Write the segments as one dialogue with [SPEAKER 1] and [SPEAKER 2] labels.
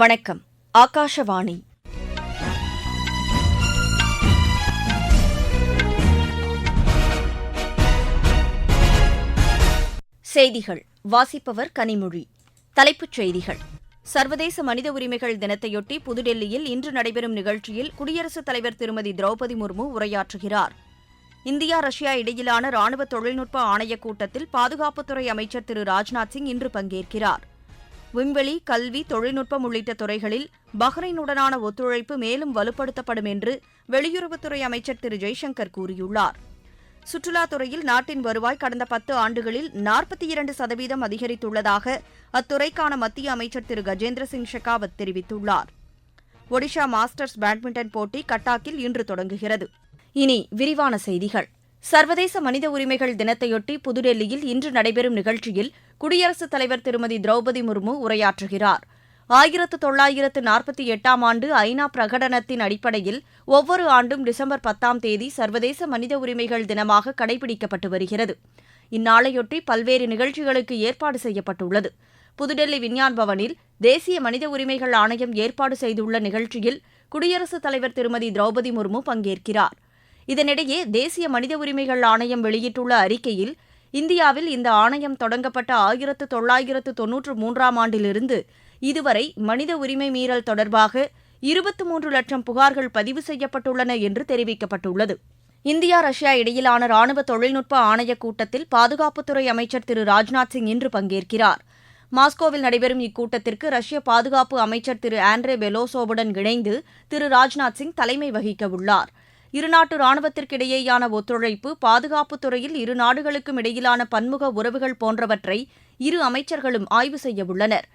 [SPEAKER 1] வணக்கம் ஆகாஷவாணி செய்திகள் வாசிப்பவர் கனிமொழி தலைப்புச் செய்திகள் சர்வதேச மனித உரிமைகள் தினத்தையொட்டி புதுடெல்லியில் இன்று நடைபெறும் நிகழ்ச்சியில் குடியரசுத் தலைவர் திருமதி திரௌபதி முர்மு உரையாற்றுகிறார் இந்தியா ரஷ்யா இடையிலான ராணுவ தொழில்நுட்ப ஆணைய கூட்டத்தில் பாதுகாப்புத்துறை அமைச்சர் திரு ராஜ்நாத் சிங் இன்று பங்கேற்கிறார் விண்வெளி கல்வி தொழில்நுட்பம் உள்ளிட்ட துறைகளில் பஹ்ரைனுடனான ஒத்துழைப்பு மேலும் வலுப்படுத்தப்படும் என்று வெளியுறவுத்துறை அமைச்சர் திரு ஜெய்சங்கர் கூறியுள்ளார் சுற்றுலாத்துறையில் நாட்டின் வருவாய் கடந்த பத்து ஆண்டுகளில் நாற்பத்தி இரண்டு சதவீதம் அதிகரித்துள்ளதாக அத்துறைக்கான மத்திய அமைச்சர் திரு கஜேந்திர சிங் ஷெகாவத் தெரிவித்துள்ளார் ஒடிஷா மாஸ்டர்ஸ் பேட்மிண்டன் போட்டி கட்டாக்கில் இன்று தொடங்குகிறது இனி விரிவான செய்திகள் சர்வதேச மனித உரிமைகள் தினத்தையொட்டி புதுடெல்லியில் இன்று நடைபெறும் நிகழ்ச்சியில் குடியரசுத் தலைவர் திருமதி திரௌபதி முர்மு உரையாற்றுகிறார் ஆயிரத்து தொள்ளாயிரத்து நாற்பத்தி எட்டாம் ஆண்டு ஐநா பிரகடனத்தின் அடிப்படையில் ஒவ்வொரு ஆண்டும் டிசம்பர் பத்தாம் தேதி சர்வதேச மனித உரிமைகள் தினமாக கடைபிடிக்கப்பட்டு வருகிறது இந்நாளையொட்டி பல்வேறு நிகழ்ச்சிகளுக்கு ஏற்பாடு செய்யப்பட்டுள்ளது புதுடெல்லி விஞ்ஞான் பவனில் தேசிய மனித உரிமைகள் ஆணையம் ஏற்பாடு செய்துள்ள நிகழ்ச்சியில் குடியரசுத் தலைவர் திருமதி திரௌபதி முர்மு பங்கேற்கிறார் இதனிடையே தேசிய மனித உரிமைகள் ஆணையம் வெளியிட்டுள்ள அறிக்கையில் இந்தியாவில் இந்த ஆணையம் தொடங்கப்பட்ட ஆயிரத்து தொள்ளாயிரத்து தொன்னூற்று மூன்றாம் ஆண்டிலிருந்து இதுவரை மனித உரிமை மீறல் தொடர்பாக இருபத்து மூன்று லட்சம் புகார்கள் பதிவு செய்யப்பட்டுள்ளன என்று தெரிவிக்கப்பட்டுள்ளது இந்தியா ரஷ்யா இடையிலான ராணுவ தொழில்நுட்ப ஆணையக் கூட்டத்தில் பாதுகாப்புத்துறை அமைச்சர் திரு ராஜ்நாத் சிங் இன்று பங்கேற்கிறார் மாஸ்கோவில் நடைபெறும் இக்கூட்டத்திற்கு ரஷ்ய பாதுகாப்பு அமைச்சர் திரு ஆண்ட்ரே பெலோசோவுடன் இணைந்து திரு ராஜ்நாத் சிங் தலைமை வகிக்கவுள்ளாா் இருநாட்டு ராணுவத்திற்கிடையேயான ஒத்துழைப்பு பாதுகாப்புத் துறையில் இரு நாடுகளுக்கும் இடையிலான பன்முக உறவுகள் போன்றவற்றை இரு அமைச்சர்களும் ஆய்வு செய்யவுள்ளனர்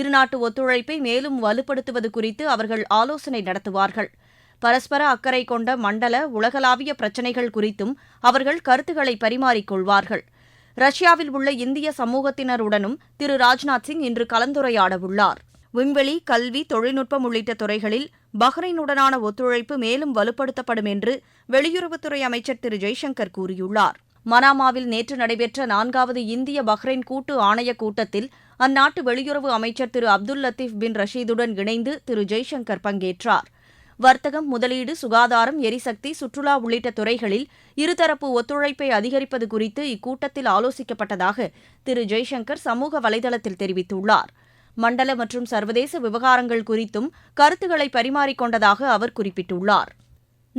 [SPEAKER 1] இருநாட்டு ஒத்துழைப்பை மேலும் வலுப்படுத்துவது குறித்து அவர்கள் ஆலோசனை நடத்துவார்கள் பரஸ்பர அக்கறை கொண்ட மண்டல உலகளாவிய பிரச்சினைகள் குறித்தும் அவர்கள் கருத்துக்களை பரிமாறிக்கொள்வார்கள் ரஷ்யாவில் உள்ள இந்திய சமூகத்தினருடனும் திரு ராஜ்நாத் சிங் இன்று கலந்துரையாடவுள்ளார் விண்வெளி கல்வி தொழில்நுட்பம் உள்ளிட்ட துறைகளில் பஹ்ரைனுடனான ஒத்துழைப்பு மேலும் வலுப்படுத்தப்படும் என்று வெளியுறவுத்துறை அமைச்சர் திரு ஜெய்சங்கர் கூறியுள்ளார் மனாமாவில் நேற்று நடைபெற்ற நான்காவது இந்திய பஹ்ரைன் கூட்டு ஆணைய கூட்டத்தில் அந்நாட்டு வெளியுறவு அமைச்சர் திரு அப்துல் லத்தீப் பின் ரஷீதுடன் இணைந்து திரு ஜெய்சங்கர் பங்கேற்றார் வர்த்தகம் முதலீடு சுகாதாரம் எரிசக்தி சுற்றுலா உள்ளிட்ட துறைகளில் இருதரப்பு ஒத்துழைப்பை அதிகரிப்பது குறித்து இக்கூட்டத்தில் ஆலோசிக்கப்பட்டதாக திரு ஜெய்சங்கர் சமூக வலைதளத்தில் தெரிவித்துள்ளாா் மண்டல மற்றும் சர்வதேச விவகாரங்கள் குறித்தும் கருத்துக்களை பரிமாறிக்கொண்டதாக அவர் குறிப்பிட்டுள்ளார்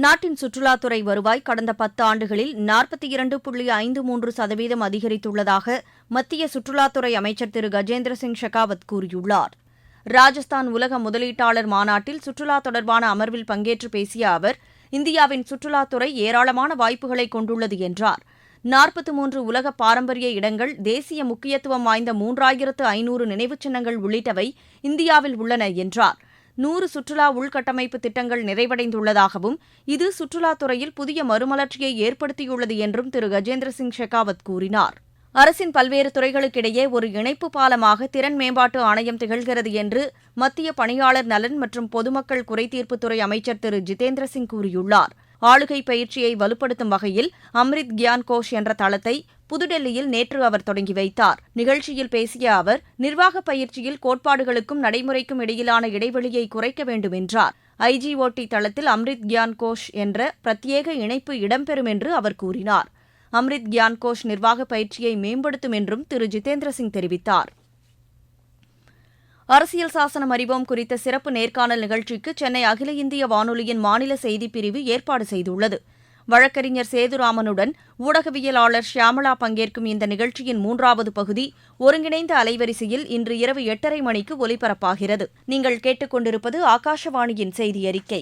[SPEAKER 1] நாட்டின் சுற்றுலாத்துறை வருவாய் கடந்த பத்து ஆண்டுகளில் நாற்பத்தி இரண்டு புள்ளி ஐந்து மூன்று சதவீதம் அதிகரித்துள்ளதாக மத்திய சுற்றுலாத்துறை அமைச்சர் திரு கஜேந்திர சிங் ஷெகாவத் கூறியுள்ளார் ராஜஸ்தான் உலக முதலீட்டாளர் மாநாட்டில் சுற்றுலா தொடர்பான அமர்வில் பங்கேற்று பேசிய அவர் இந்தியாவின் சுற்றுலாத்துறை ஏராளமான வாய்ப்புகளை கொண்டுள்ளது என்றாா் நாற்பத்தி மூன்று உலக பாரம்பரிய இடங்கள் தேசிய முக்கியத்துவம் வாய்ந்த மூன்றாயிரத்து ஐநூறு நினைவுச் சின்னங்கள் உள்ளிட்டவை இந்தியாவில் உள்ளன என்றார் நூறு சுற்றுலா உள்கட்டமைப்பு திட்டங்கள் நிறைவடைந்துள்ளதாகவும் இது சுற்றுலாத்துறையில் புதிய மறுமலர்ச்சியை ஏற்படுத்தியுள்ளது என்றும் திரு கஜேந்திர சிங் ஷெகாவத் கூறினார் அரசின் பல்வேறு துறைகளுக்கிடையே ஒரு இணைப்பு பாலமாக திறன் மேம்பாட்டு ஆணையம் திகழ்கிறது என்று மத்திய பணியாளர் நலன் மற்றும் பொதுமக்கள் குறைதீர்ப்புத்துறை அமைச்சர் திரு ஜிதேந்திர சிங் கூறியுள்ளார் ஆளுகை பயிற்சியை வலுப்படுத்தும் வகையில் அம்ரித் கியான் கோஷ் என்ற தளத்தை புதுடெல்லியில் நேற்று அவர் தொடங்கி வைத்தார் நிகழ்ச்சியில் பேசிய அவர் நிர்வாக பயிற்சியில் கோட்பாடுகளுக்கும் நடைமுறைக்கும் இடையிலான இடைவெளியை குறைக்க வேண்டும் என்றார் ஐஜிஓடி தளத்தில் அம்ரித் கியான் கோஷ் என்ற பிரத்யேக இணைப்பு இடம்பெறும் என்று அவர் கூறினார் அம்ரித் கியான் கோஷ் நிர்வாக பயிற்சியை மேம்படுத்தும் என்றும் திரு ஜிதேந்திர சிங் தெரிவித்தார் அரசியல் சாசனம் அறிவோம் குறித்த சிறப்பு நேர்காணல் நிகழ்ச்சிக்கு சென்னை அகில இந்திய வானொலியின் மாநில செய்திப் பிரிவு ஏற்பாடு செய்துள்ளது வழக்கறிஞர் சேதுராமனுடன் ஊடகவியலாளர் ஷியாமலா பங்கேற்கும் இந்த நிகழ்ச்சியின் மூன்றாவது பகுதி ஒருங்கிணைந்த அலைவரிசையில் இன்று இரவு எட்டரை மணிக்கு ஒலிபரப்பாகிறது நீங்கள் கேட்டுக்கொண்டிருப்பது ஆகாஷவாணியின் செய்தி அறிக்கை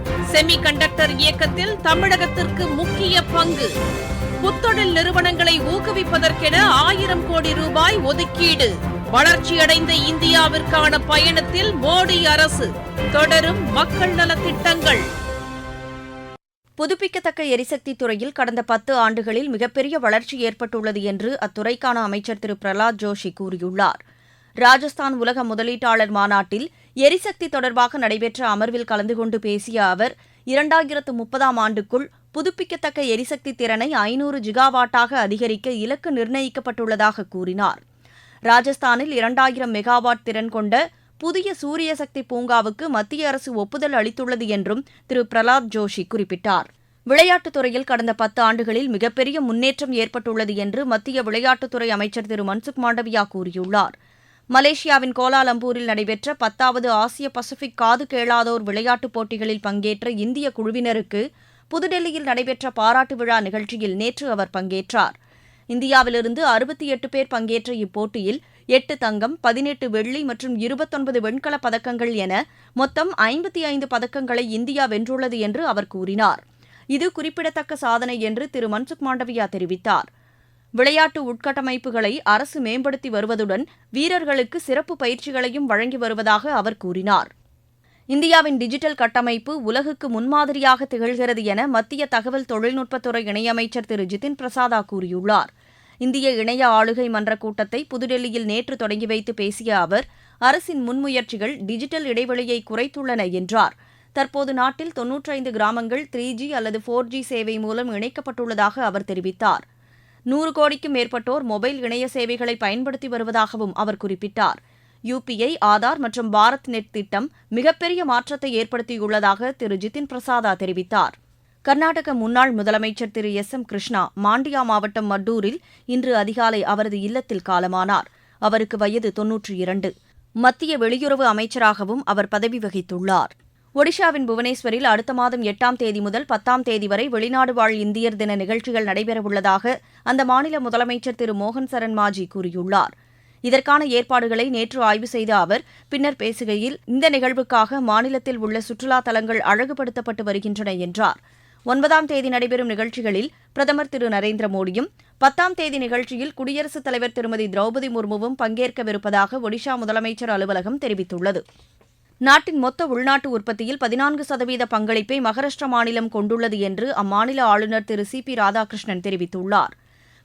[SPEAKER 1] செமிகண்டக்டர் இயக்கத்தில் தமிழகத்திற்கு முக்கிய பங்கு புத்தொழில் நிறுவனங்களை ஊக்குவிப்பதற்கென ஆயிரம் கோடி ரூபாய் ஒதுக்கீடு வளர்ச்சியடைந்த இந்தியாவிற்கான பயணத்தில் மோடி அரசு தொடரும் மக்கள் நலத்திட்டங்கள் புதுப்பிக்கத்தக்க எரிசக்தி துறையில் கடந்த பத்து ஆண்டுகளில் மிகப்பெரிய வளர்ச்சி ஏற்பட்டுள்ளது என்று அத்துறைக்கான அமைச்சர் திரு பிரலாத் ஜோஷி கூறியுள்ளார் ராஜஸ்தான் உலக முதலீட்டாளர் மாநாட்டில் எரிசக்தி தொடர்பாக நடைபெற்ற அமர்வில் கலந்து கொண்டு பேசிய அவர் இரண்டாயிரத்து முப்பதாம் ஆண்டுக்குள் புதுப்பிக்கத்தக்க எரிசக்தி திறனை ஐநூறு ஜிகாவாட்டாக அதிகரிக்க இலக்கு நிர்ணயிக்கப்பட்டுள்ளதாக கூறினார் ராஜஸ்தானில் இரண்டாயிரம் மெகாவாட் திறன் கொண்ட புதிய சூரிய சக்தி பூங்காவுக்கு மத்திய அரசு ஒப்புதல் அளித்துள்ளது என்றும் திரு பிரலாத் ஜோஷி குறிப்பிட்டார் விளையாட்டுத் துறையில் கடந்த பத்து ஆண்டுகளில் மிகப்பெரிய முன்னேற்றம் ஏற்பட்டுள்ளது என்று மத்திய விளையாட்டுத்துறை அமைச்சர் திரு மன்சுக் மாண்டவியா கூறியுள்ளார் மலேசியாவின் கோலாலம்பூரில் நடைபெற்ற பத்தாவது ஆசிய பசிபிக் காது கேளாதோர் விளையாட்டுப் போட்டிகளில் பங்கேற்ற இந்திய குழுவினருக்கு புதுடெல்லியில் நடைபெற்ற பாராட்டு விழா நிகழ்ச்சியில் நேற்று அவர் பங்கேற்றார் இந்தியாவிலிருந்து அறுபத்தி எட்டு பேர் பங்கேற்ற இப்போட்டியில் எட்டு தங்கம் பதினெட்டு வெள்ளி மற்றும் இருபத்தொன்பது வெண்கலப் பதக்கங்கள் என மொத்தம் ஐம்பத்தி ஐந்து பதக்கங்களை இந்தியா வென்றுள்ளது என்று அவர் கூறினார் இது குறிப்பிடத்தக்க சாதனை என்று திரு மன்சுக் மாண்டவியா தெரிவித்தாா் விளையாட்டு உட்கட்டமைப்புகளை அரசு மேம்படுத்தி வருவதுடன் வீரர்களுக்கு சிறப்பு பயிற்சிகளையும் வழங்கி வருவதாக அவர் கூறினார் இந்தியாவின் டிஜிட்டல் கட்டமைப்பு உலகுக்கு முன்மாதிரியாக திகழ்கிறது என மத்திய தகவல் தொழில்நுட்பத்துறை இணையமைச்சர் திரு ஜிதின் பிரசாதா கூறியுள்ளார் இந்திய இணைய ஆளுகை மன்ற கூட்டத்தை புதுடெல்லியில் நேற்று தொடங்கி வைத்து பேசிய அவர் அரசின் முன்முயற்சிகள் டிஜிட்டல் இடைவெளியை குறைத்துள்ளன என்றார் தற்போது நாட்டில் தொன்னூற்றைந்து கிராமங்கள் த்ரீ ஜி அல்லது ஃபோர் ஜி சேவை மூலம் இணைக்கப்பட்டுள்ளதாக அவர் தெரிவித்தார் நூறு கோடிக்கும் மேற்பட்டோர் மொபைல் இணைய சேவைகளை பயன்படுத்தி வருவதாகவும் அவர் குறிப்பிட்டார் யுபிஐ ஆதார் மற்றும் பாரத் நெட் திட்டம் மிகப்பெரிய மாற்றத்தை ஏற்படுத்தியுள்ளதாக திரு ஜிதின் பிரசாதா தெரிவித்தார் கர்நாடக முன்னாள் முதலமைச்சர் திரு எஸ் எம் கிருஷ்ணா மாண்டியா மாவட்டம் மட்டூரில் இன்று அதிகாலை அவரது இல்லத்தில் காலமானார் அவருக்கு வயது தொன்னூற்றி இரண்டு மத்திய வெளியுறவு அமைச்சராகவும் அவர் பதவி வகித்துள்ளார் ஒடிஷாவின் புவனேஸ்வரில் அடுத்த மாதம் எட்டாம் தேதி முதல் பத்தாம் தேதி வரை வெளிநாடு வாழ் இந்தியர் தின நிகழ்ச்சிகள் நடைபெறவுள்ளதாக அந்த மாநில முதலமைச்சர் திரு மோகன் சரண் மாஜி கூறியுள்ளார் இதற்கான ஏற்பாடுகளை நேற்று ஆய்வு செய்த அவர் பின்னர் பேசுகையில் இந்த நிகழ்வுக்காக மாநிலத்தில் உள்ள சுற்றுலா தலங்கள் அழகுபடுத்தப்பட்டு வருகின்றன என்றார் ஒன்பதாம் தேதி நடைபெறும் நிகழ்ச்சிகளில் பிரதமர் திரு நரேந்திர மோடியும் பத்தாம் தேதி நிகழ்ச்சியில் குடியரசுத் தலைவர் திருமதி திரௌபதி முர்முவும் பங்கேற்கவிருப்பதாக ஒடிஷா முதலமைச்சர் அலுவலகம் தெரிவித்துள்ளது நாட்டின் மொத்த உள்நாட்டு உற்பத்தியில் பதினான்கு சதவீத பங்களிப்பை மகாராஷ்டிர மாநிலம் கொண்டுள்ளது என்று அம்மாநில ஆளுநர் திரு சி பி ராதாகிருஷ்ணன் தெரிவித்துள்ளார்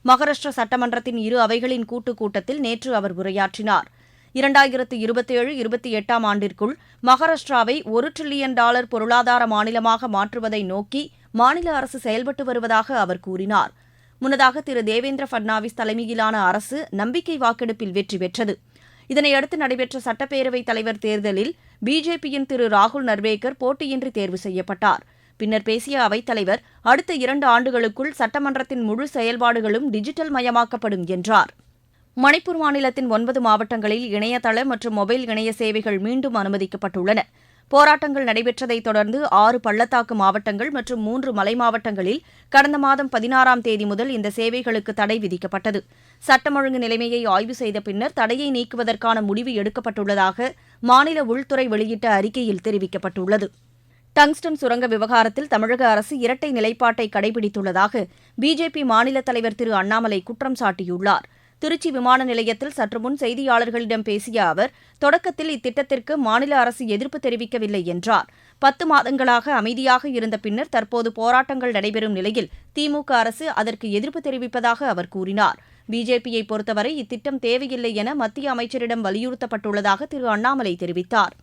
[SPEAKER 1] மகாராஷ்டிர சட்டமன்றத்தின் இரு அவைகளின் கூட்டுக் கூட்டத்தில் நேற்று அவர் உரையாற்றினார் இரண்டாயிரத்து ஏழு இருபத்தி எட்டாம் ஆண்டிற்குள் மகாராஷ்டிராவை ஒரு டிரில்லியன் டாலர் பொருளாதார மாநிலமாக மாற்றுவதை நோக்கி மாநில அரசு செயல்பட்டு வருவதாக அவர் கூறினார் முன்னதாக திரு தேவேந்திர பட்னாவிஸ் தலைமையிலான அரசு நம்பிக்கை வாக்கெடுப்பில் வெற்றி பெற்றது இதனையடுத்து நடைபெற்ற சட்டப்பேரவைத் தலைவர் தேர்தலில் பிஜேபியின் திரு ராகுல் நர்வேகர் போட்டியின்றி தேர்வு செய்யப்பட்டார் பின்னர் பேசிய அவைத்தலைவர் அடுத்த இரண்டு ஆண்டுகளுக்குள் சட்டமன்றத்தின் முழு செயல்பாடுகளும் டிஜிட்டல் மயமாக்கப்படும் என்றார் மணிப்பூர் மாநிலத்தின் ஒன்பது மாவட்டங்களில் இணையதள மற்றும் மொபைல் இணைய சேவைகள் மீண்டும் அனுமதிக்கப்பட்டுள்ளன போராட்டங்கள் நடைபெற்றதைத் தொடர்ந்து ஆறு பள்ளத்தாக்கு மாவட்டங்கள் மற்றும் மூன்று மலை மாவட்டங்களில் கடந்த மாதம் பதினாறாம் தேதி முதல் இந்த சேவைகளுக்கு தடை விதிக்கப்பட்டது சட்டம் ஒழுங்கு நிலைமையை ஆய்வு செய்த பின்னர் தடையை நீக்குவதற்கான முடிவு எடுக்கப்பட்டுள்ளதாக மாநில உள்துறை வெளியிட்ட அறிக்கையில் தெரிவிக்கப்பட்டுள்ளது டங்ஸ்டன் சுரங்க விவகாரத்தில் தமிழக அரசு இரட்டை நிலைப்பாட்டை கடைபிடித்துள்ளதாக பிஜேபி மாநில தலைவர் திரு அண்ணாமலை குற்றம் சாட்டியுள்ளார் திருச்சி விமான நிலையத்தில் சற்றுமுன் செய்தியாளர்களிடம் பேசிய அவர் தொடக்கத்தில் இத்திட்டத்திற்கு மாநில அரசு எதிர்ப்பு தெரிவிக்கவில்லை என்றார் பத்து மாதங்களாக அமைதியாக இருந்த பின்னர் தற்போது போராட்டங்கள் நடைபெறும் நிலையில் திமுக அரசு அதற்கு எதிர்ப்பு தெரிவிப்பதாக அவர் கூறினார் பிஜேபியை பொறுத்தவரை இத்திட்டம் தேவையில்லை என மத்திய அமைச்சரிடம் வலியுறுத்தப்பட்டுள்ளதாக திரு அண்ணாமலை தெரிவித்தார்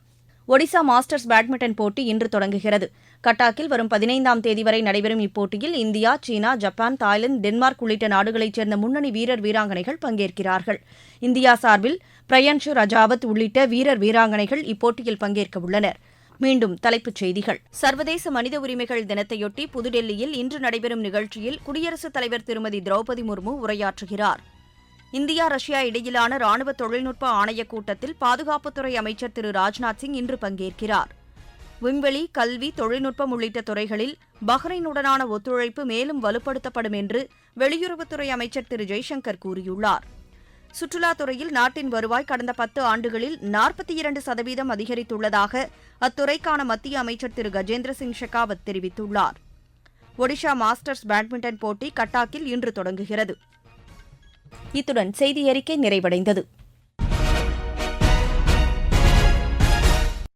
[SPEAKER 1] ஒடிசா மாஸ்டர்ஸ் பேட்மிண்டன் போட்டி இன்று தொடங்குகிறது கட்டாக்கில் வரும் பதினைந்தாம் தேதி வரை நடைபெறும் இப்போட்டியில் இந்தியா சீனா ஜப்பான் தாய்லாந்து டென்மார்க் உள்ளிட்ட நாடுகளைச் சேர்ந்த முன்னணி வீரர் வீராங்கனைகள் பங்கேற்கிறார்கள் இந்தியா சார்பில் பிரயன்ஷு ரஜாவத் உள்ளிட்ட வீரர் வீராங்கனைகள் இப்போட்டியில் பங்கேற்க உள்ளனா் மீண்டும் தலைப்புச் செய்திகள் சர்வதேச மனித உரிமைகள் தினத்தையொட்டி புதுடெல்லியில் இன்று நடைபெறும் நிகழ்ச்சியில் குடியரசுத் தலைவர் திருமதி திரௌபதி முர்மு உரையாற்றுகிறார் இந்தியா ரஷ்யா இடையிலான ராணுவ தொழில்நுட்ப ஆணையக் கூட்டத்தில் பாதுகாப்புத்துறை அமைச்சர் திரு ராஜ்நாத் சிங் இன்று பங்கேற்கிறார் விண்வெளி கல்வி தொழில்நுட்பம் உள்ளிட்ட துறைகளில் பஹ்ரைனுடனான ஒத்துழைப்பு மேலும் வலுப்படுத்தப்படும் என்று வெளியுறவுத்துறை அமைச்சர் திரு ஜெய்சங்கர் கூறியுள்ளார் சுற்றுலாத்துறையில் நாட்டின் வருவாய் கடந்த பத்து ஆண்டுகளில் நாற்பத்தி இரண்டு சதவீதம் அதிகரித்துள்ளதாக அத்துறைக்கான மத்திய அமைச்சர் திரு கஜேந்திர சிங் ஷெகாவத் தெரிவித்துள்ளார் ஒடிஷா மாஸ்டர்ஸ் பேட்மிண்டன் போட்டி கட்டாக்கில் இன்று தொடங்குகிறது இத்துடன் செய்தி அறிக்கை நிறைவடைந்தது